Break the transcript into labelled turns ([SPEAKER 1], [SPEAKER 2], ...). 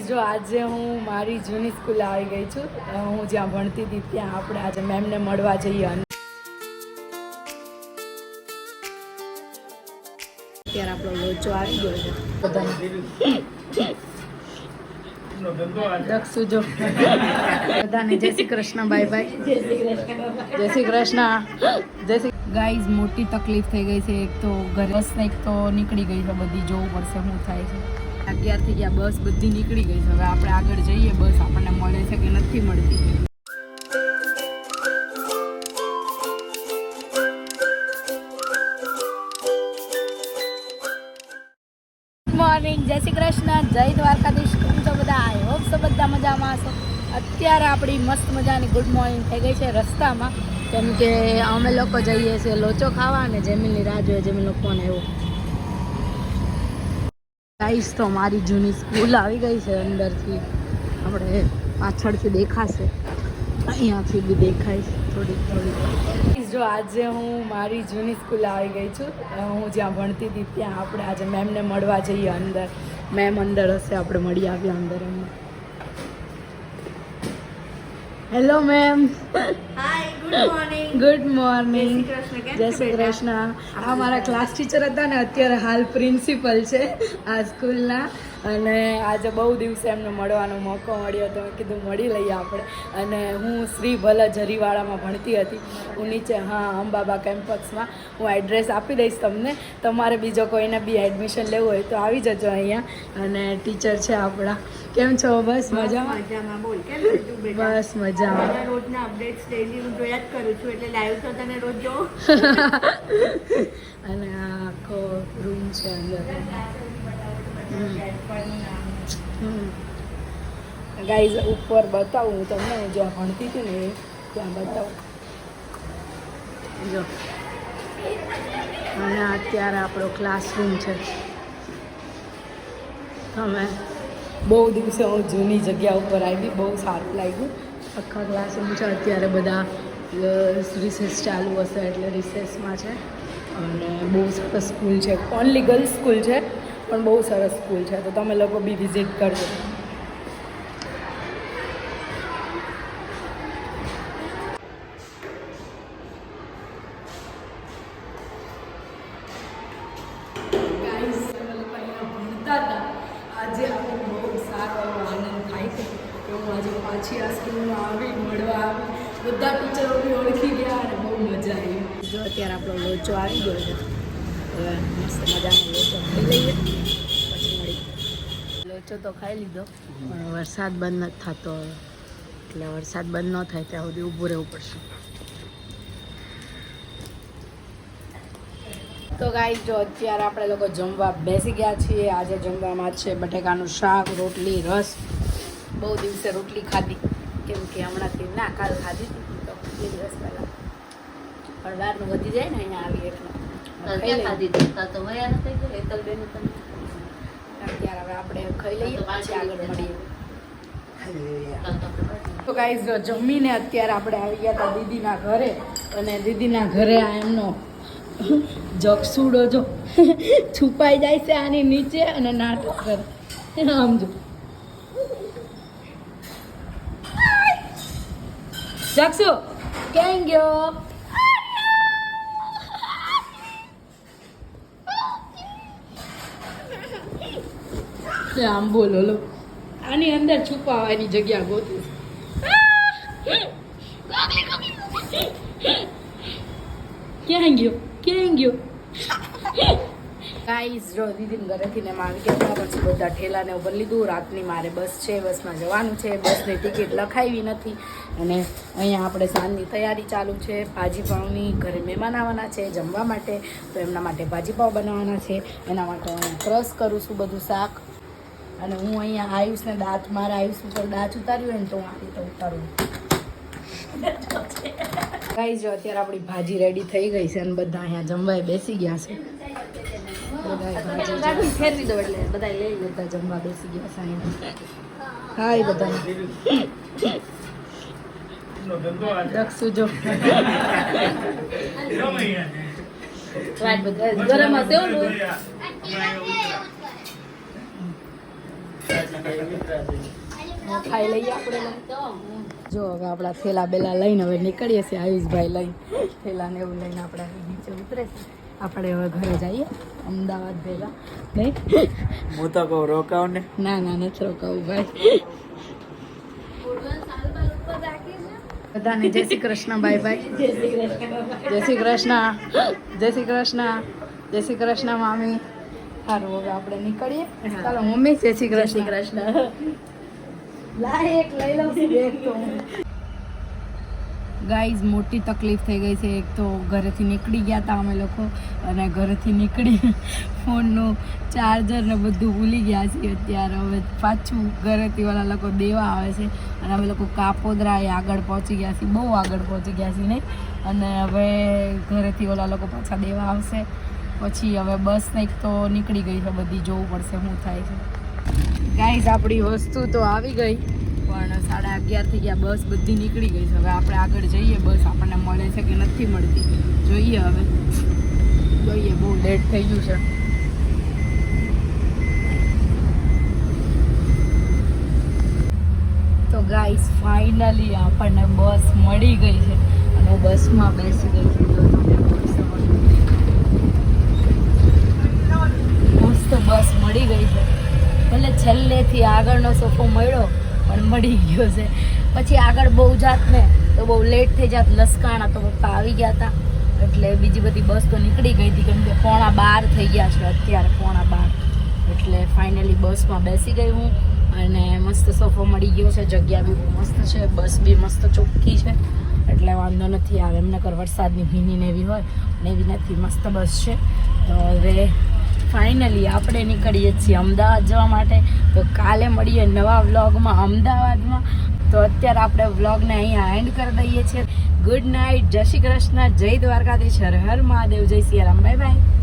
[SPEAKER 1] જો આજે હું મારી જૂની સ્કૂલ આવી ગઈ છું. હું જ્યાં ભણતી હતી ત્યાં આપણે આજે મેમને મળવા જઈએ અને અત્યારે આપણો લોચો આવી ગયો છે. બધાને બધાને જય શ્રી કૃષ્ણ બાય બાય જય શ્રી કૃષ્ણ જય શ્રી કૃષ્ણ. જય શ્રી ગાઈઝ મોટી તકલીફ થઈ ગઈ છે. એક તો ઘરે બસ એક તો નીકળી ગઈ છે બધી જોવું પડશે શું થાય છે. અગિયારથી ગયા, બસ બધી નીકળી ગઈ છે. હવે આપણે આગળ જઈએ, બસ આપણને મળે છે કે નથી મળતી. મોર્નિંગ જય શ્રી કૃષ્ણ. જય દ્વારકાધીશ. કેમ છો બધા? આઈ હોપ સો બધા મજામાં છો અત્યારે આપણી મસ્ત મજાની ગુડ મોર્નિંગ થઈ ગઈ છે રસ્તામાં. કેમ કે અમે લોકો જઈએ છીએ લોચો ખાવા અને જેમિનની રાહ જોઈએ જેમિનનો ફોન આવ્યો. ગાઈસ તો મારી જૂની સ્કૂલ આવી ગઈ છે અંદરથી. આપણે પાછળથી દેખાશે. અહીંયાથી બી દેખાય છે થોડીક થોડીક. જો આજે હું મારી જૂની સ્કૂલ આવી ગઈ છું. હું જ્યાં ભણતી હતી ત્યાં આપણે આજે મેમને મળવા જઈએ અંદર. મેમ અંદર હશે, આપણે મળી આવ્યા અંદર એમને. હેલો મેમ
[SPEAKER 2] ગુડ મોર્નિંગ જય શ્રી કૃષ્ણ.
[SPEAKER 1] આ મારા ક્લાસ ટીચર હતા ને અત્યારે હાલ પ્રિન્સિપલ છે આ સ્કૂલના અને આજે બહુ દિવસે એમને મળવાનો મોકો મળ્યો તો મેં કીધું મળી લઈએ આપણે. અને હું શ્રી ભલા જરીવાળામાં ભણતી હતી. હું નીચે હા અંબાબા કેમ્પસમાં હું એડ્રેસ આપી દઈશ તમને. તમારે બીજો કોઈને બી એડમિશન લેવું હોય તો આવી જજો અહીંયા. અને ટીચર છે આપણા. કેમ છો? બસ મજામાં? બસ મજામાં.
[SPEAKER 2] રોજના અપડેટ્સ ડેઈલી હું જોયા જ કરું છું, એટલે લાઈવ તો તને રોજ જોઉં
[SPEAKER 1] અને આખો રૂમ છે અંદર. ગાઈઝ ઉપર બતાવું, હું તમને જ્યાં ભણતી હતી ને, ત્યાં બતાવું. જો. અને અત્યારે આપણો ક્લાસરૂમ છે. તમે બહુ દિવસે હું જૂની જગ્યા ઉપર આવી, બહુ સારું લાગ્યું. આખા ક્લાસરૂમ છે, અત્યારે બધા રિસેસ ચાલુ હશે એટલે રિસેસમાં છે. અને બહુ સરસ સ્કૂલ છે. ઓનલી ગર્લ્સ સ્કૂલ છે, પણ બહુ સરસ સ્કૂલ છે. તો તમે લોકો બી વિઝિટ કરજો. પાછી આ સ્કૂલમાં આવી મળવા આવી, બધા ટીચરો બી ઓળખી ગયા અને બહુ મજા આવી. જો અત્યારે આપણો લોચો આવી ગયો છે મસ્ત મજાનો લોચો ખાઈ લઈએ, પછી મળી. લોચો તો ખાઈ લીધો, પણ વરસાદ બંધ નથી થતો એટલે વરસાદ બંધ ન થાય ત્યાં સુધી ઊભું રહેવું પડશે. તો ગાઈ જો અત્યારે આપણે લોકો જમવા બેસી ગયા છીએ. આજે જમવામાં છે બટેકાનું શાક, રોટલી, રસ બહુ દિવસે રોટલી ખાધી. કેમ કે હમણાંથી ના કાલ ખાધી હતી તો બે દિવસ પહેલાં. પણ બહારનું વધી જાય ને અહીંયા આવી એટલે. ખાઈ લઈએ. અત્યારે હવે આપણે ખાઈ લઈએ પછી આગળ મળીએ. તો ગાઈઝ જો જમીને અત્યારે આપણે આવી ગયા હતા દીદીના ઘરે અને દીદીના ઘરે આ એમનો જગસુડો જો છુપાઈ જાય છે આની નીચે અને નાટક કરે. આમ જો. જગસુ ક્યાં ગયો? આમ બોલો, લો. આની અંદર છુપાવાની જગ્યા ગોતી. ક્યાં ગયો? ક્યાં ગયો? ગાઈઝ, જો દીદીને ઘરેથી ને આવી ગયા પછી બધા ઠેલાને ઉપર લીધું. રાતની મારે બસ છે, બસમાં જવાનું છે. બસની ટિકિટ લખાવી નથી. અને અહીંયા આપણે સાંજની તૈયારી ચાલુ છે. ભાજીપાવની ઘરે મહેમાન આવવાના છે જમવા માટે. તો એમના માટે ભાજીપાવ બનાવવાના છે. એના માટે હું ક્રશ કરું છું બધું શાક. અને હું અહીંયા આયુષને દાંત, મારા આયુષ ઉપર દાંત ઉતાર્યું એમ તો હું આ રીતે ઉતારું. ગાઈ જો અત્યારે આપણી ભાજી રેડી થઈ ગઈ છે અને બધા અહીંયા જમવાએ બેસી ગયા છે. બધાએ
[SPEAKER 2] ફેરવી દો એટલે બધા લઈ
[SPEAKER 1] બધા જમવા બેસી ગયા છે અહીંયા હાય બધા દક્ષુ જો.
[SPEAKER 2] ગરમ હશે એવું
[SPEAKER 1] ખાઈ લઈએ આપણે જો હવે આપણા થેલા બેલા લઈને હવે નીકળીએ છીએ આયુષભાઈ લઈને. થેલાને એવું લઈને આપણે નીચે ઉતરે છે. આપણે હવે ઘરે જઈએ. અમદાવાદ ભેગા. નહીં
[SPEAKER 3] હું તો કહું રોકાવ ને
[SPEAKER 1] ના ના નથી રોકાવું ભાઈ. બધાને જય શ્રી કૃષ્ણ બાય બાય. જય શ્રી કૃષ્ણ. જય શ્રી કૃષ્ણ. જય શ્રી કૃષ્ણ જય શ્રી કૃષ્ણ મામી. સારું હવે આપણે નીકળીએ. ચાલો મમ્મી જય શ્રી કૃષ્ણ. કૃષ્ણ. લાય એક લઈ લઉં છું તો ગાઈઝ, મોટી તકલીફ થઈ ગઈ છે. એક તો ઘરેથી નીકળી ગયા હતા અમે લોકો અને ઘરેથી નીકળી ફોનનું ચાર્જર ને બધું ભૂલી ગયા છીએ. અત્યારે હવે પાછું ઘરેથી ઓલા લોકો દેવા આવે છે અને અમે લોકો કાપોદરાએ આગળ પહોંચી ગયા છીએ. બહુ આગળ પહોંચી ગયા છીએ નહીં અને હવે ઘરેથી ઓલા લોકો પાછા દેવા આવશે. પછી હવે બસ એક તો નીકળી ગઈ છે. બધી જોવું પડશે શું થાય છે. ગાઈઝ, આપણી વસ્તુ તો આવી ગઈ. પણ સાડા અગિયાર થઈ ગયા, બસ બધી નીકળી ગઈ છે. હવે આપણે આગળ જઈએ, બસ આપણને મળે છે કે નથી મળતી. જોઈએ હવે. જોઈએ, બહુ લેટ થઈ ગયું છે. તો ગાઈઝ ફાઇનલી આપણને બસ મળી ગઈ છે. અને બસમાં બેસી ગઈ છે. મસ્ત બસ મળી ગઈ છે. ભલે છેલ્લેથી આગળનો સોફો મળ્યો પણ મળી ગયો છે. પછી આગળ બહુ જાત ને, તો બહુ લેટ થઈ જાત લસકાણા તો પપ્પા આવી ગયા હતા એટલે બીજી બધી બસ તો નીકળી ગઈ હતી, કેમ કે પોણા બાર થઈ ગયા છે અત્યારે, પોણા બાર. એટલે ફાઇનલી બસમાં બેસી ગઈ હું અને મસ્ત સોફો મળી ગયો છે, જગ્યા બી મસ્ત છે બસ બી મસ્ત ચોખ્ખી છે. એટલે વાંધો નથી આવે એમને કર વરસાદની ભીની ને એવી હોય ને એવી નથી, મસ્ત બસ છે. તો હવે ફાઇનલી આપણે નીકળીએ છીએ અમદાવાદ જવા માટે. તો કાલે મળીએ નવા વ્લોગમાં અમદાવાદમાં. તો અત્યારે આપણે વ્લોગને અહીંયા એન્ડ કરી દઈએ છીએ. ગુડ નાઇટ જય શ્રી કૃષ્ણ. જય દ્વારકાધીશ. હર હર મહાદેવ. જય સિયારામ. Bye bye